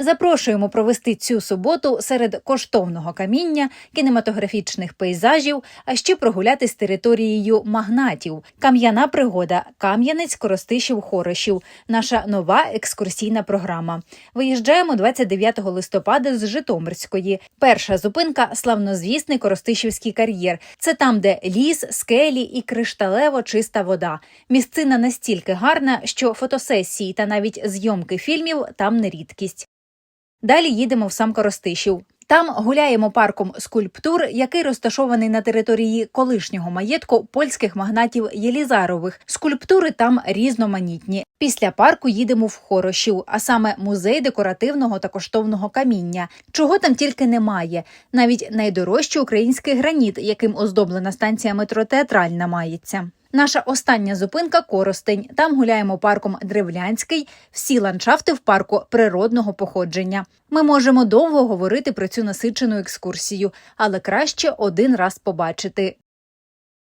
Запрошуємо провести цю суботу серед коштовного каміння, кінематографічних пейзажів, а ще прогулятись територією магнатів. Кам'яна пригода, Кам'янець, Коростишів, Хорошів. Наша нова екскурсійна програма. Виїжджаємо 29 листопада з Житомирської. Перша зупинка славнозвісний Коростишівський кар'єр. Це там, де ліс, скелі і кришталево чиста вода. Місцина настільки гарна, що фотосесії та навіть зйомки фільмів там не рідкість. Далі їдемо в сам Коростишів. Там гуляємо парком скульптур, який розташований на території колишнього маєтку польських магнатів Єлізарових. Скульптури там різноманітні. Після парку їдемо в Хорошів, а саме музей декоративного та коштовного каміння. Чого там тільки немає. Навіть найдорожчий український граніт, яким оздоблена станція метро театральна мається. Наша остання зупинка Коростень. Там гуляємо парком Древлянський, всі ландшафти в парку природного походження. Ми можемо довго говорити про цю насичену екскурсію, але краще один раз побачити.